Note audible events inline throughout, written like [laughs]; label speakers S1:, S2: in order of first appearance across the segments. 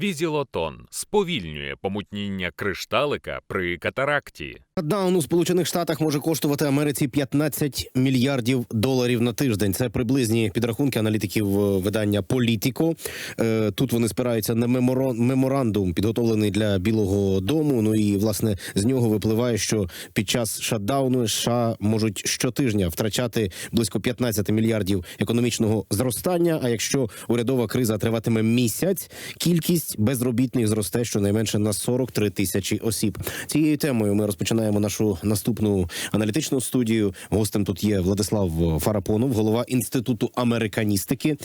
S1: Візілотон сповільнює помутніння кришталика при катаракті.
S2: Шатдаун у Сполучених Штатах може коштувати Америці 15 мільярдів доларів на тиждень. Це приблизні підрахунки аналітиків е, видання Політіко. Е, Тут вони спираються на меморандум, підготовлений для Білого Дому. Ну і власне з нього випливає, що під час шатдауну США можуть щотижня втрачати близько 15 мільярдів економічного зростання. А якщо урядова криза триватиме місяць, кількість безробітних зросте щонайменше на 43 тисячі осіб. Цією темою ми розпочинаємо нашу наступну аналітичну студію. Гостем тут є Владислав Фарапонов, голова інституту американістики.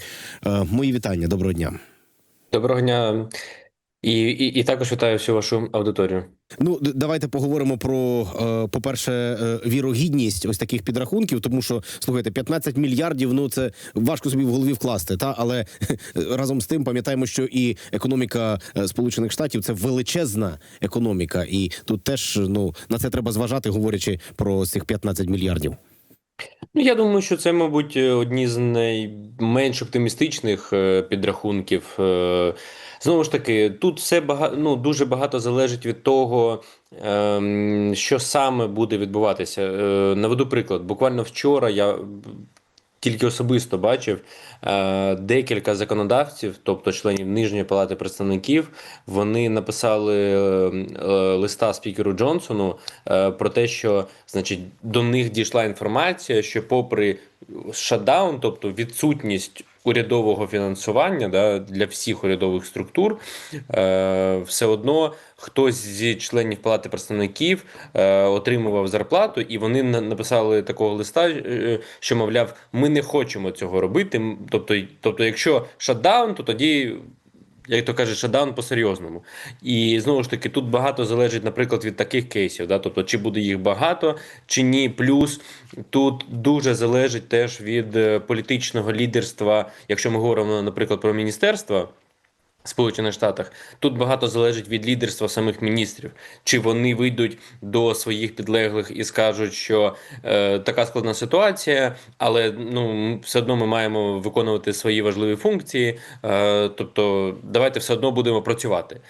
S2: Е, Мої вітання. Доброго дня.
S3: Доброго дня. І, і, і також вітаю всю вашу аудиторію.
S2: Ну, давайте поговоримо про, е, по-перше, е, вірогідність ось таких підрахунків, тому що слухайте, 15 мільярдів. Ну це важко собі в голові вкласти. Та але [laughs] разом з тим пам'ятаємо, що і економіка е, Сполучених Штатів це величезна економіка, і тут теж ну на це треба зважати, говорячи про цих 15 мільярдів.
S3: Ну, я думаю, що це, мабуть, одні з найменш оптимістичних підрахунків. Е, Знову ж таки, тут все бага... ну, дуже багато залежить від того, ем, що саме буде відбуватися. Е, Наведу приклад. Буквально вчора я тільки особисто бачив е, декілька законодавців, тобто членів Нижньої палати представників, вони написали е, е, листа спікеру Джонсону е, про те, що значить до них дійшла інформація, що попри шатдаун, тобто відсутність урядового фінансування да, для всіх урядових структур, е, все одно хтось зі членів палати представників е, отримував зарплату, і вони на- написали такого листа, е, що мовляв, ми не хочемо цього робити. Тобто, тобто, якщо шатдаун, то тоді. Як то каже, шадаун по-серйозному. І знову ж таки, тут багато залежить, наприклад, від таких кейсів. Да? Тобто, чи буде їх багато, чи ні. Плюс тут дуже залежить теж від е, політичного лідерства, якщо ми говоримо, наприклад, про міністерства. Сполучених Штатах тут багато залежить від лідерства самих міністрів, чи вони вийдуть до своїх підлеглих і скажуть, що е, така складна ситуація, але ну все одно ми маємо виконувати свої важливі функції. Е, тобто, давайте все одно будемо працювати.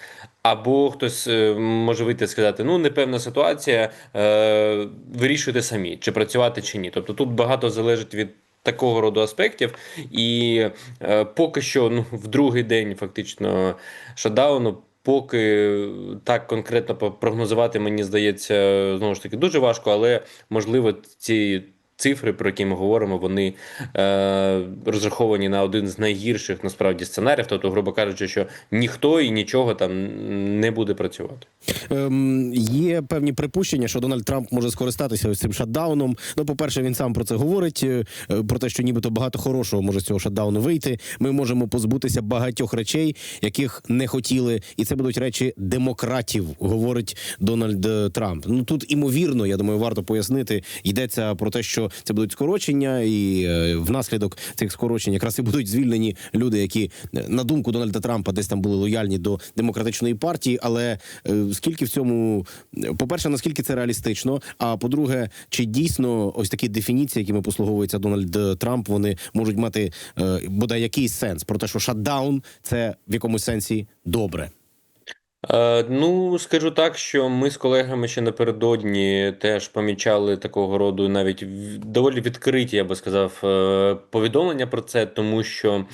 S3: Або хтось е, може вийти і сказати: ну непевна ситуація, е, вирішуйте самі, чи працювати, чи ні. Тобто тут багато залежить від такого роду аспектів, і е, поки що, ну в другий день фактично шатдауну, поки так конкретно прогнозувати, мені здається, знову ж таки дуже важко, але можливо ці. Цифри, про які ми говоримо, вони е, розраховані на один з найгірших насправді сценаріїв. Тобто, грубо кажучи, що ніхто і нічого там не буде працювати.
S2: Ем, є певні припущення, що Дональд Трамп може скористатися ось цим шатдауном. Ну, по-перше, він сам про це говорить, е, про те, що нібито багато хорошого може з цього шатдауну вийти. Ми можемо позбутися багатьох речей, яких не хотіли, і це будуть речі демократів, говорить Дональд е, Трамп. Ну тут імовірно, я думаю, варто пояснити. Йдеться про те, що це будуть скорочення, і е, внаслідок цих скорочень якраз і будуть звільнені люди, які е, на думку Дональда Трампа десь там були лояльні до демократичної партії. Але е, скільки в цьому, по-перше, наскільки це реалістично? А по-друге, чи дійсно ось такі дефініції, якими послуговується Дональд Трамп, вони можуть мати бодай якийсь сенс про те, що шатдаун це в якомусь сенсі добре.
S3: Е, ну, скажу так, що ми з колегами ще напередодні теж помічали такого роду навіть доволі відкриті, я би сказав, е, повідомлення про це, тому що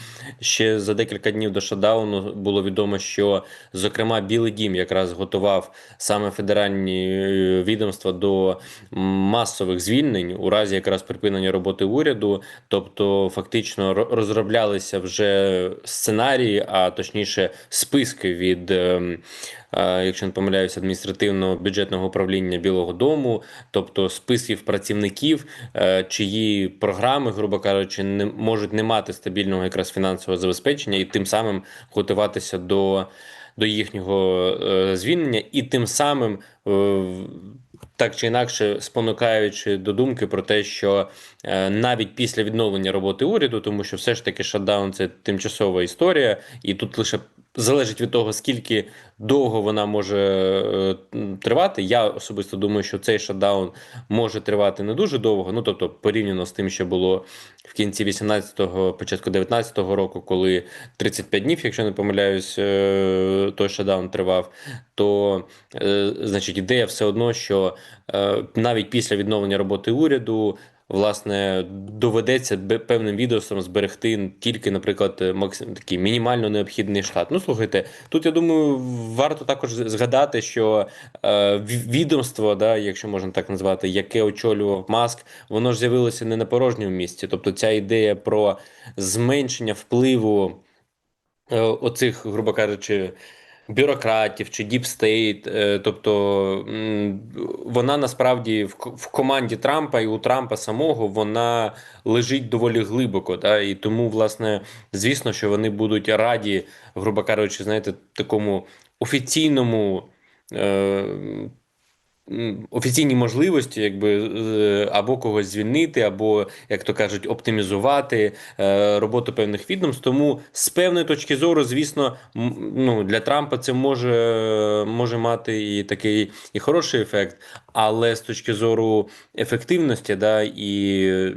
S3: ще за декілька днів до шатдауну було відомо, що, зокрема, Білий Дім якраз готував саме федеральні е, відомства до масових звільнень у разі якраз припинення роботи уряду. Тобто, фактично ро- розроблялися вже сценарії, а точніше, списки від. Якщо не помиляюся, адміністративного бюджетного управління Білого Дому, тобто списків працівників, е, чиї програми, грубо кажучи, не можуть не мати стабільного якраз фінансового забезпечення і тим самим готуватися до, до їхнього е, звільнення, і тим самим е, так чи інакше спонукаючи до думки про те, що навіть після відновлення роботи уряду, тому що все ж таки шатдаун це тимчасова історія, і тут лише залежить від того, скільки довго вона може е, тривати. Я особисто думаю, що цей шатдаун може тривати не дуже довго. Ну тобто, порівняно з тим, що було в кінці 18-го, початку 19-го року, коли 35 днів, якщо не помиляюсь, е, той шатдаун тривав, то е, значить ідея все одно, що навіть після відновлення роботи уряду. Власне, доведеться певним відомствам зберегти тільки, наприклад, максим такий мінімально необхідний штат. Ну слухайте, тут я думаю, варто також згадати, що е, відомство, да, якщо можна так назвати, яке очолював Маск, воно ж з'явилося не на порожньому місці. Тобто, ця ідея про зменшення впливу е, оцих, грубо кажучи, бюрократів чи діпстейт, тобто вона насправді в, команді Трампа і у Трампа самого вона лежить доволі глибоко. Та? І тому, власне, звісно, що вони будуть раді, грубо кажучи, знаєте, такому офіційному. Офіційні можливості, якби або когось звільнити, або, як то кажуть, оптимізувати е, роботу певних відомств. Тому з певної точки зору, звісно, ну для Трампа це може, може мати і такий і хороший ефект, але з точки зору ефективності, да, і,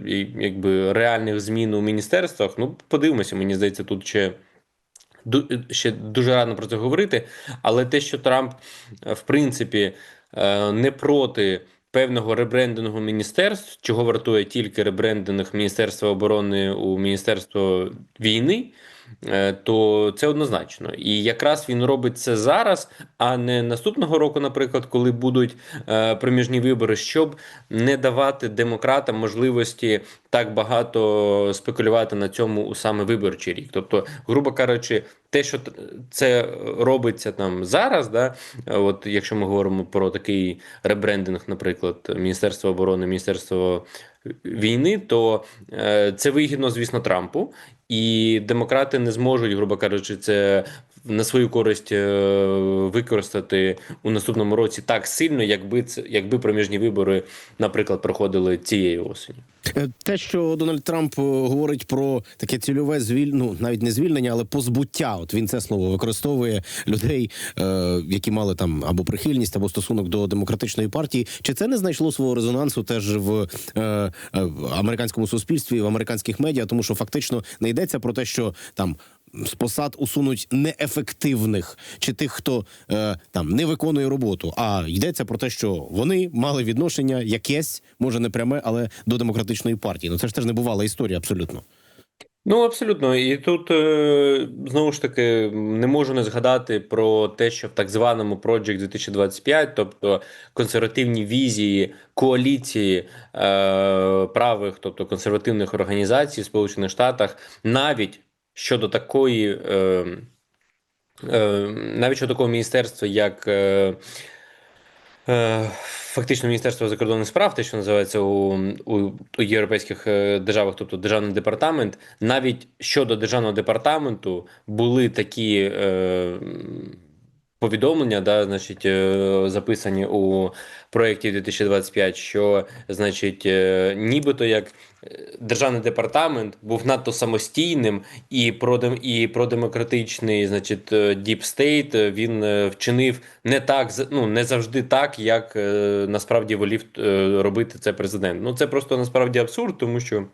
S3: і якби реальних змін у міністерствах, ну подивимося, мені здається, тут ще. Ще дуже рано про це говорити, але те, що Трамп, в принципі, не проти певного ребрендингу міністерств, чого вартує тільки ребрендинг Міністерства оборони у Міністерство війни, е, то це однозначно. І якраз він робить це зараз, а не наступного року, наприклад, коли будуть е, проміжні вибори, щоб не давати демократам можливості так багато спекулювати на цьому у саме виборчий рік. Тобто, грубо кажучи, те, що це робиться там зараз, да, е, от якщо ми говоримо про такий ребрендинг, наприклад, Міністерства оборони, Міністерства війни, то е, це вигідно, звісно, Трампу, і демократи не зможуть, грубо кажучи, це на свою користь е, використати у наступному році так сильно, якби це якби проміжні вибори, наприклад, проходили цієї осені.
S2: Е, Те, що Дональд Трамп е, говорить про таке цільове звіль... ну, навіть не звільнення, але позбуття. От він це слово використовує людей, які мали там або прихильність, або стосунок до демократичної партії. Чи це не знайшло свого резонансу теж в американському суспільстві, в американських медіа? Тому що фактично не йдеться про те, що там. З посад усунуть неефективних чи тих, хто е, там не виконує роботу. А йдеться про те, що вони мали відношення якесь, може не пряме, але до демократичної партії. Ну це ж теж не бувала історія абсолютно.
S3: Ну, абсолютно. І тут е, знову ж таки не можу не згадати про те, що в так званому Project 2025, тобто консервативні візії коаліції е, правих, тобто консервативних організацій в Сполучених Штатах, навіть щодо такої, е, е, навіть щодо такого міністерства, як. Е, Е, Фактично Міністерство закордонних справ, те, що називається у, у, у європейських е, державах, тобто державний департамент, навіть щодо державного департаменту були такі е, повідомлення, да, значить, е, записані у проєкті 2025, що, значить, е, нібито як е, державний департамент був надто самостійним і продем і продемократичний, значить, State е, він вчинив не так, ну не завжди так, як насправді волів робити це президент. Ну це просто насправді абсурд, тому що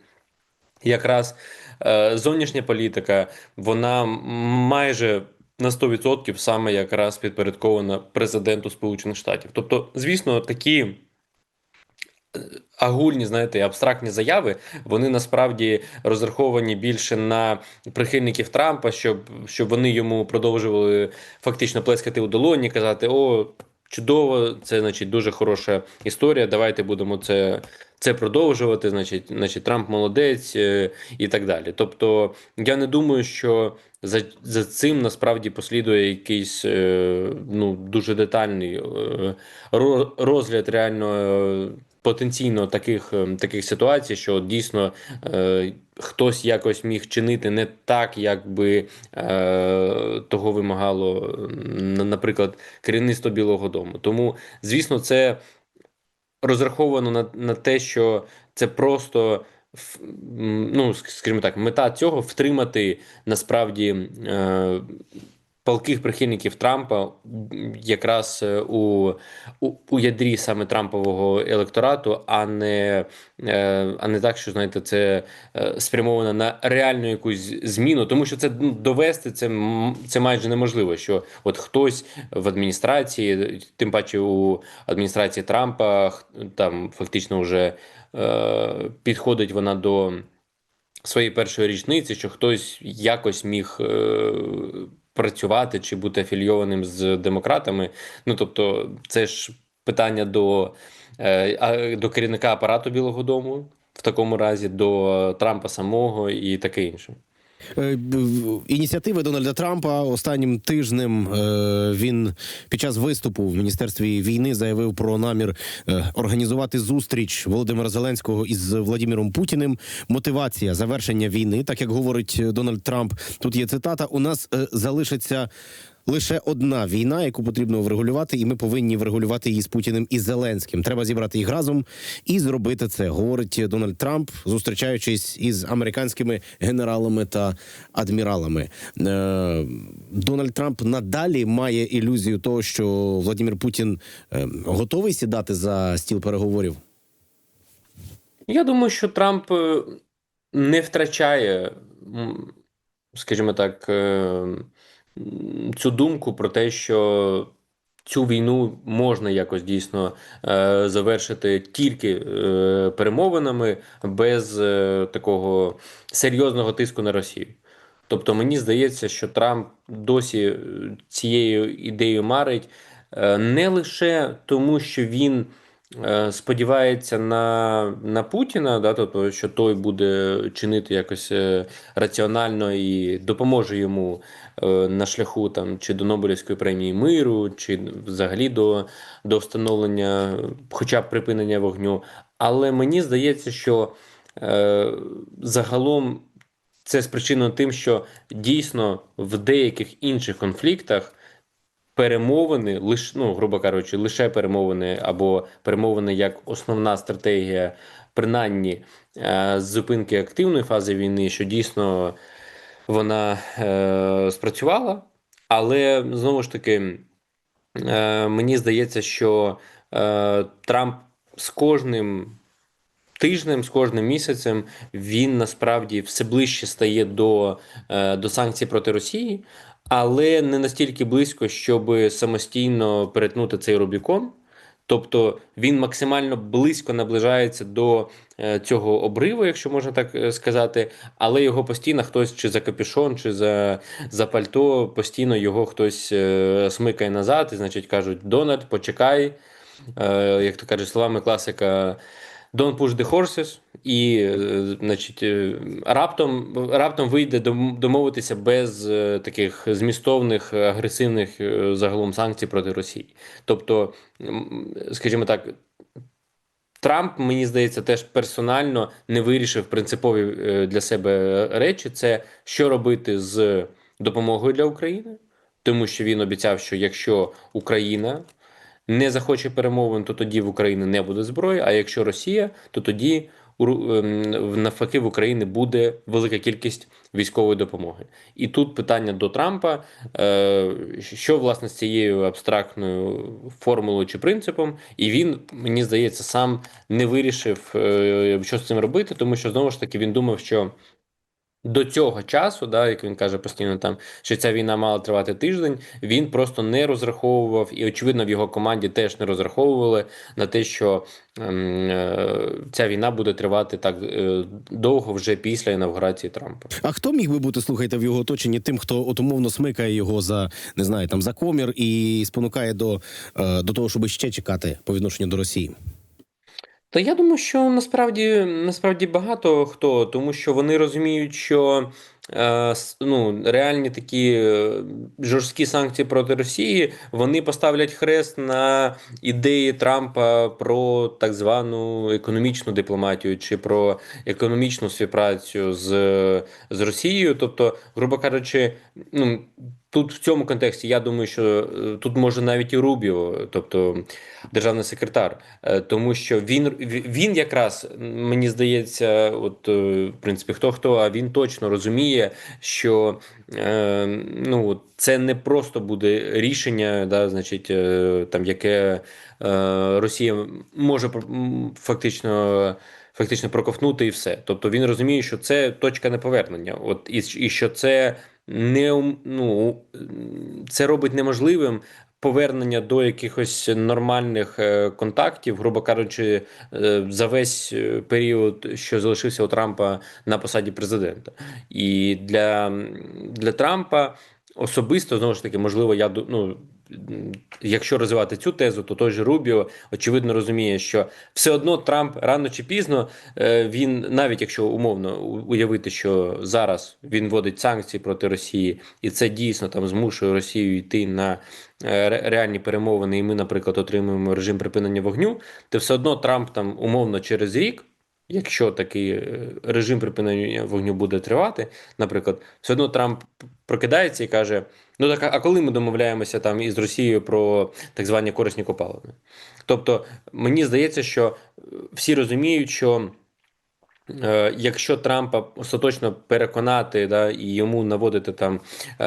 S3: якраз зовнішня політика, вона майже на 100% саме якраз підпорядкована президенту Сполучених Штатів. Тобто, звісно, такі агульні, знаєте, абстрактні заяви, вони насправді розраховані більше на прихильників Трампа, щоб, щоб вони йому продовжували фактично плескати у долоні, казати: о, чудово, це значить дуже хороша історія. Давайте будемо це. Це продовжувати, значить, значить, Трамп молодець е, і так далі. Тобто, я не думаю, що за, за цим насправді послідує якийсь е, ну, дуже детальний е, розгляд реально е, потенційно таких, е, таких ситуацій, що дійсно е, хтось якось міг чинити не так, як би е, того вимагало, наприклад, керівництво Білого Дому. Тому, звісно, це розраховано на, на те, що це просто. Ну, скажімо так, мета цього втримати насправді е, палких прихильників Трампа якраз е, у, у, у ядрі саме Трампового електорату, а не, е, а не так, що знаєте, це е, спрямовано на реальну якусь зміну, тому що це ну, довести це, це майже неможливо. Що от хтось в адміністрації, тим паче у адміністрації Трампа, там фактично вже підходить вона до своєї першої річниці, що хтось якось міг е, працювати чи бути афільйованим з демократами. Ну тобто, це ж питання до, е, до керівника апарату Білого Дому. В такому разі до Трампа самого і таке інше.
S2: Е, Ініціативи Дональда Трампа останнім тижнем е, він під час виступу в міністерстві війни заявив про намір е, організувати зустріч Володимира Зеленського із Владимиром Путіним. Мотивація завершення війни, так як говорить Дональд Трамп. Тут є цитата: у нас залишиться. Лише одна війна, яку потрібно врегулювати, і ми повинні врегулювати її з Путіним і Зеленським. Треба зібрати їх разом і зробити це, говорить Дональд Трамп, зустрічаючись із американськими генералами та адміралами. Е, Дональд Трамп надалі має ілюзію того, що Владимир Путін е, готовий сідати за стіл переговорів.
S3: Я думаю, що Трамп е, не втрачає, скажімо так, цю думку про те, що цю війну можна якось дійсно е, завершити тільки е, перемовинами без е, такого серйозного тиску на Росію. Тобто мені здається, що Трамп досі е, цією ідеєю марить е, не лише тому, що він сподівається на, на Путіна, да, тобто, що той буде чинити якось е, раціонально і допоможе йому е, на шляху там, чи до Нобелівської премії миру, чи взагалі до, до встановлення, хоча б припинення вогню. Але мені здається, що е, загалом це спричинено тим, що дійсно в деяких інших конфліктах перемовини, лише, ну, грубо кажучи, лише перемовини або перемовини як основна стратегія, принаймні е, з зупинки активної фази війни, що дійсно вона е, спрацювала. Але знову ж таки, е, мені здається, що е, Трамп з кожним тижнем, з кожним місяцем він насправді все ближче стає до, е, до санкцій проти Росії, але не настільки близько, щоб самостійно перетнути цей Рубікон. Тобто він максимально близько наближається до е, цього обриву, якщо можна так е, сказати, але його постійно хтось чи за капюшон, чи за, за пальто, постійно його хтось е, смикає назад, і значить кажуть: Дональд, почекай. Як то кажуть, словами класика. Don't push the horses, і, е, значить, е, раптом, раптом вийде домовитися без е, таких змістовних, агресивних загалом санкцій проти Росії. Тобто, скажімо так, Трамп, мені здається, теж персонально не вирішив принципові для себе речі: це що робити з допомогою для України, тому що він обіцяв, що якщо Україна не захоче перемовин, то тоді в Україні не буде зброї. А якщо Росія, то тоді ем, навпаки в Україні буде велика кількість військової допомоги. І тут питання до Трампа: е, що власне з цією абстрактною формулою чи принципом, і він мені здається сам не вирішив, е, що з цим робити, тому що знову ж таки він думав, що. До цього часу, да, як він каже постійно, там що ця війна мала тривати тиждень. Він просто не розраховував, і очевидно, в його команді теж не розраховували на те, що ем, е, ця війна буде тривати так е, довго вже після інавгурації Трампа.
S2: А хто міг би бути, слухайте, в його оточенні тим, хто от умовно смикає його за не знаю, там за комір і спонукає до, е, до того, щоб ще чекати по відношенню до Росії?
S3: Та я думаю, що насправді насправді багато хто, тому що вони розуміють, що е, ну, реальні такі е, жорсткі санкції проти Росії вони поставлять хрест на ідеї Трампа про так звану економічну дипломатію чи про економічну співпрацю з, з Росією. Тобто, грубо кажучи, ну. Тут в цьому контексті я думаю, що е, тут може навіть і Рубіо, тобто державний секретар, е, тому що він він якраз мені здається, от е, в принципі, хто хто, а він точно розуміє, що ну це не просто буде рішення, да, значить, там яке Росія може фактично. Фактично проковтнути і все. Тобто він розуміє, що це точка неповернення. От і, і що це не ну, це робить неможливим повернення до якихось нормальних е, контактів, грубо кажучи, е, за весь е, період, що залишився у Трампа на посаді президента. І для, для Трампа особисто знову ж таки, можливо, я ну. Якщо розвивати цю тезу, то той же Рубіо очевидно розуміє, що все одно Трамп рано чи пізно е, він, навіть якщо умовно уявити, що зараз він вводить санкції проти Росії, і це дійсно там змушує Росію йти на е, реальні перемовини, і ми, наприклад, отримуємо режим припинення вогню, то все одно Трамп там умовно через рік. Якщо такий е, режим припинення вогню буде тривати, наприклад, все одно Трамп прокидається і каже: ну так, а- коли ми домовляємося там із Росією про так звані корисні копалини? Тобто, мені здається, що е, всі розуміють, що е, якщо Трампа остаточно переконати да, і йому наводити там е,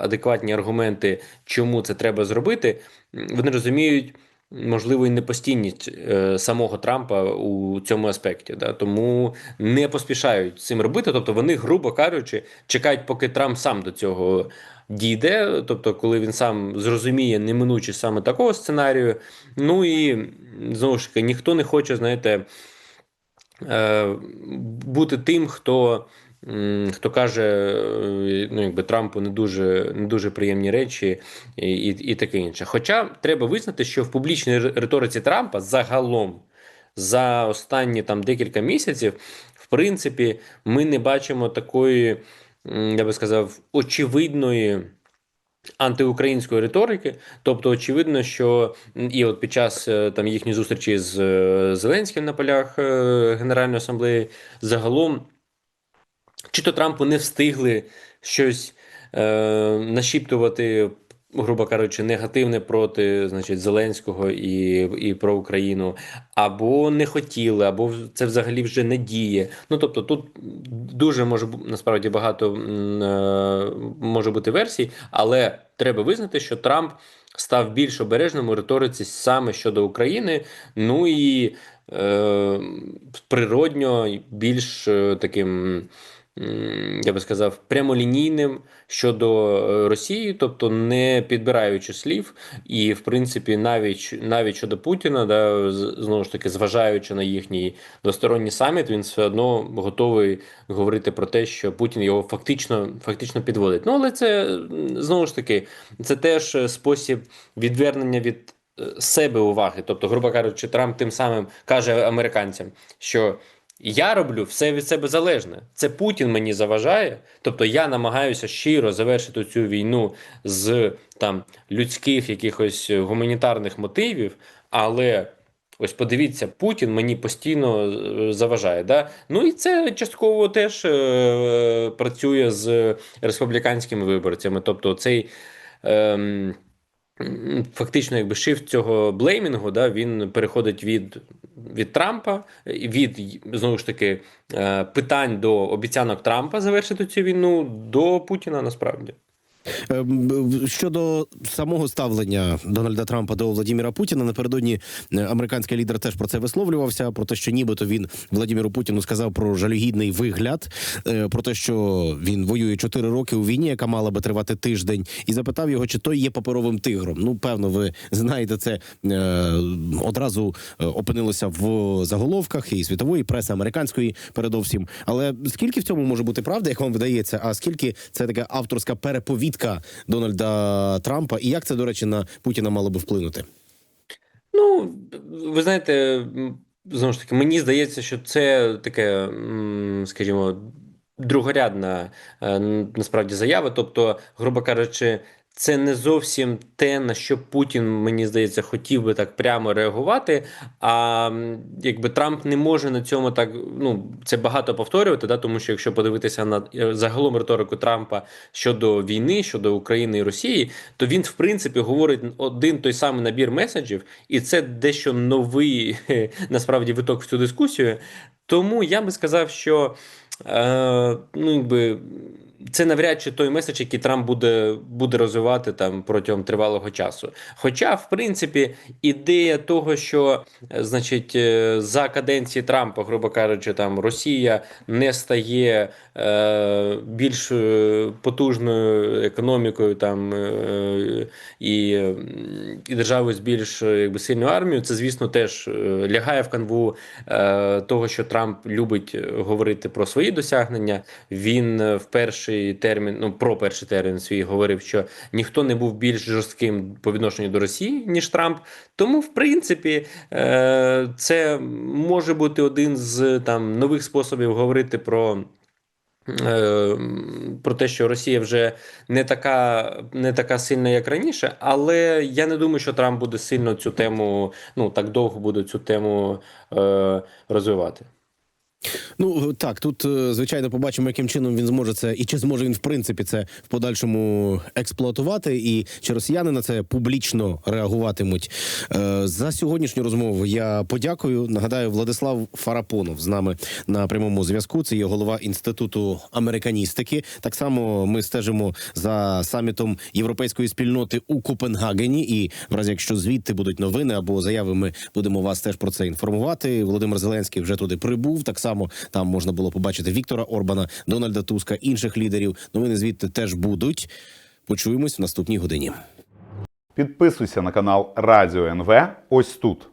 S3: адекватні аргументи, чому це треба зробити, вони розуміють. Можливо, і непостійність е, самого Трампа у цьому аспекті, да тому не поспішають цим робити. Тобто, вони, грубо кажучи, чекають, поки Трамп сам до цього дійде. Тобто, коли він сам зрозуміє неминуче саме такого сценарію. Ну і знову ж таки, ніхто не хоче, знаєте, е, бути тим, хто. Хто каже, е, ну якби Трампу не дуже не дуже приємні речі, і, і, і таке інше. Хоча треба визнати, що в публічній риториці Трампа загалом за останні там декілька місяців, в принципі, ми не бачимо такої, я би сказав, очевидної антиукраїнської риторики. Тобто, очевидно, що і от під час е, там їхньої зустрічі з е, Зеленським на полях Генеральної асамблеї, загалом, чи то Трампу не встигли щось е, нашіптувати. Грубо кажучи, негативне проти значить, Зеленського і, і про Україну, або не хотіли, або це взагалі вже не діє. Ну тобто, тут дуже може насправді багато е, може бути версій, але треба визнати, що Трамп став більш обережним у риториці саме щодо України. Ну і е, природньо більш е, таким. Я би сказав, прямолінійним щодо е, Росії, тобто не підбираючи слів, і в принципі, навіть навіть щодо Путіна, да, знову ж таки, зважаючи на їхній двосторонній саміт, він все одно готовий говорити про те, що Путін його фактично фактично підводить. Ну але це знову ж таки, це теж спосіб відвернення від е, себе уваги. Тобто, грубо кажучи, Трамп тим самим каже американцям, що. Я роблю все від себе залежне. Це Путін мені заважає. Тобто я намагаюся щиро завершити цю війну з там людських якихось гуманітарних мотивів, але ось подивіться, Путін мені постійно е, заважає. Да? Ну і це частково теж е, працює з республіканськими виборцями. Тобто цей. м, Фактично, якби шифт цього блеймінгу, да, він переходить від, від Трампа, від знову ж таки е, питань до обіцянок Трампа завершити цю війну до Путіна насправді.
S2: Ем, Щодо самого ставлення Дональда Трампа до Владіміра Путіна, напередодні е, американський лідер теж про це висловлювався. Про те, що нібито він Владіміру Путіну сказав про жалюгідний вигляд, е, про те, що він воює 4 роки у війні, яка мала би тривати тиждень, і запитав його, чи той є паперовим тигром. Ну, певно, ви знаєте це е, одразу опинилося в заголовках і світової преси американської, передовсім. Але скільки в цьому може бути правда, як вам видається? А скільки це така авторська переповідка Дональда Трампа, і як це, до речі, на Путіна мало би вплинути?
S3: Ну, ви знаєте, знову ж таки, мені здається, що це таке, скажімо, другорядна е, насправді заява. Тобто, грубо кажучи, це не зовсім те, на що Путін, мені здається, хотів би так прямо реагувати. А якби Трамп не може на цьому так ну це багато повторювати, да, тому що якщо подивитися на е, загалом риторику Трампа щодо війни, щодо України і Росії, то він в принципі говорить один той самий набір меседжів, і це дещо новий [laughs] насправді виток в цю дискусію. Тому я би сказав, що е, ну, якби, це навряд чи той меседж, який Трамп буде, буде розвивати там протягом тривалого часу. Хоча, в принципі, ідея того, що е, значить, е, за каденції Трампа, грубо кажучи, там Росія не стає е, більш е, потужною економікою там е, і, і державою з більш якби сильною армією, це звісно теж лягає в канву е, того, що Трамп любить говорити про свої досягнення. Він е, в перший термін, ну про перший термін свій говорив, що ніхто не був більш жорстким по відношенню до Росії, ніж Трамп. Тому, в принципі, е, це може бути один з там нових способів говорити про. е, Про те, що Росія вже не така, не така сильна, як раніше, але я не думаю, що Трамп буде сильно цю тему, ну так довго буде цю тему е, розвивати.
S2: Ну так, тут е, звичайно побачимо, яким чином він зможе це, і чи зможе він в принципі це в подальшому експлуатувати, і чи росіяни на це публічно реагуватимуть. Е, За сьогоднішню розмову я подякую. Нагадаю, Владислав Фарапонов з нами на прямому зв'язку. Це є голова інституту американістики. Так само ми стежимо за самітом європейської спільноти у Копенгагені. І в разі, якщо звідти будуть новини або заяви, ми будемо вас теж про це інформувати. Володимир Зеленський вже туди прибув. Так само там можна було побачити Віктора Орбана, Дональда Туска, інших лідерів. Новини звідти теж будуть. Почуємось в наступній годині.
S4: Підписуйся на канал Радіо НВ ось тут.